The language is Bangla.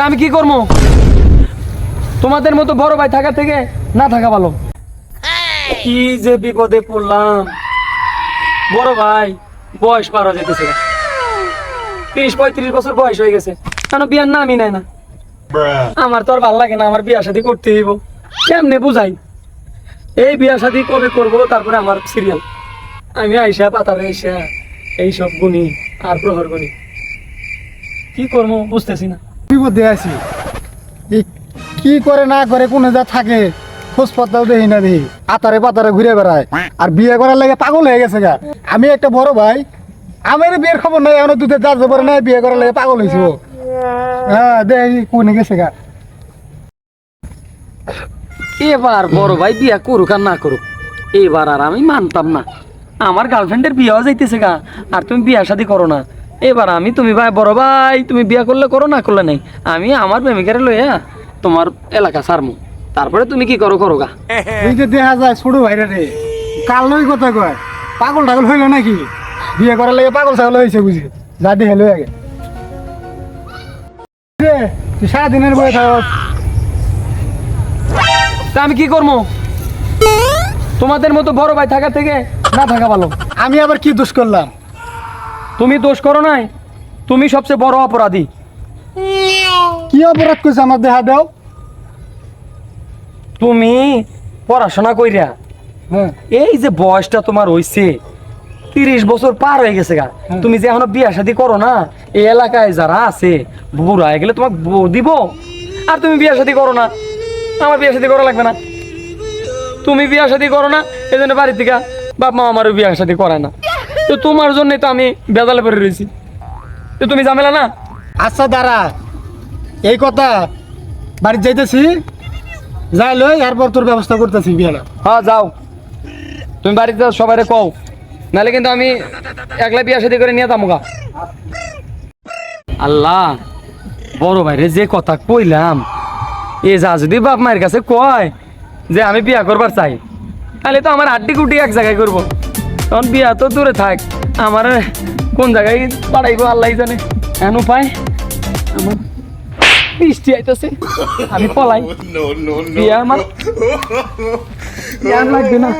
তা আমি কি করব? তোমাদের মতো বড় ভাই থাকা থেকে না থাকা ভালো। কি যে বিপদে পড়লাম। বড় ভাই, বয়স পার হয়ে যেতেছে তিরিশ পঁয়ত্রিশ বছর বয়স হয়ে গেছে। কেন বিয়ার নামই নেয় না? আমার তো আর ভালো লাগে না, আমার বিয়া শাদি করতে হইব। কেমনে বুঝাই? এই বিয়া শাদি কবে করব, তারপরে আমার সিরিয়াল আমি আইসা পাতারে আইসা এইসব গুনি আর প্রহর গুনি কি করব, বুঝতেছি না। বিপদে আছি। কি করে না করে কোনে যা থাকে, খোঁজ না আতারে পাতারে ঘুরে বেড়ায়। আর বিয়ে করার লাগে পাগল হয়ে গেছে গা। আমি একটা বড় ভাই আমার বিয়ের খবর নাই এমন দুধে যার জবর নাই, বিয়ে করার লাগে পাগল হয়েছে হ্যাঁ দেখি কোনে গেছে গা। এবার বড় ভাই বিয়া করুক আর না করুক, এবার আর আমি মানতাম না। আমার গার্লফ্রেন্ডের বিয়েও যাইতেছে গা, আর তুমি বিয়া শাদি করো না। এবার আমি তুমি ভাই বড় ভাই তুমি বিয়া করলে করো না করলে নেই। আমি আমার প্রেমিকারে লইয়া তোমার এলাকা সারমু তারপরে তুমি কি করো করো গা। এই যে দেখা যায় ছোট ভাইরা রে কাল নই কথা কয়? পাগল টাগল হইল নাকি? বিয়ে করার লাগে পাগল ছাগল হয়েছে বুঝি যা দেখে লই আগে। রে, তুই সারাদিনের বয়ে থাক। তা আমি কি করব তোমাদের মতো বড় ভাই থাকা থেকে না থাকা ভালো। আমি আবার কি দোষ করলাম? তুমি দোষ করো নাই। তুমি সবচেয়ে বড় অপরাধী। কি অপরাধ করছে আমার দেখা দাও? তুমি পড়াশোনা কইরা হ্যাঁ। এই যে বয়সটা তোমার হইছে তিরিশ বছর পার হয়ে গেছে গা। তুমি যে এখনও বিয়া শাদি করো না এই এলাকায় যারা আছে বুড়া হয়ে গেলে তোমাকে বউ দিব। আর তুমি বিয়া শাদি করো না। আমার বিয়া শাদি করা লাগবে না। তুমি বিয়া শাদি করো না এই জন্য বাড়ির থেকে বাপ মা আমারও বিয়া শাদি করায় না। তো তোমার জন্যই তো আমি বেদালে পড়ে রয়েছি। তো তুমি ঝামেলা না? আচ্ছা দাঁড়া। এই কথা বাড়ি যাইতেছি যাই লই এরপর তোর ব্যবস্থা করতেছি বিয়ালা হ্যাঁ যাও। তুমি বাড়িতে সবাই কও। নাহলে কিন্তু আমি একলা বিয়া শাদি করে নিয়ে যাব আল্লাহ বড় ভাইরে যে কথা কইলাম এ যা যদি বাপ মায়ের কাছে কয় যে আমি বিয়া করবার চাই তাহলে তো আমার আড্ডি কুটি এক জায়গায় করব। তখন বিয়া তো দূরে থাক। আমার কোন জায়গায় পাঠাইবো আল্লাহ জানে। এন উপায়? আমার বৃষ্টি আইতেছে। আমি পলাই। বিয়া আমার লাগবে না।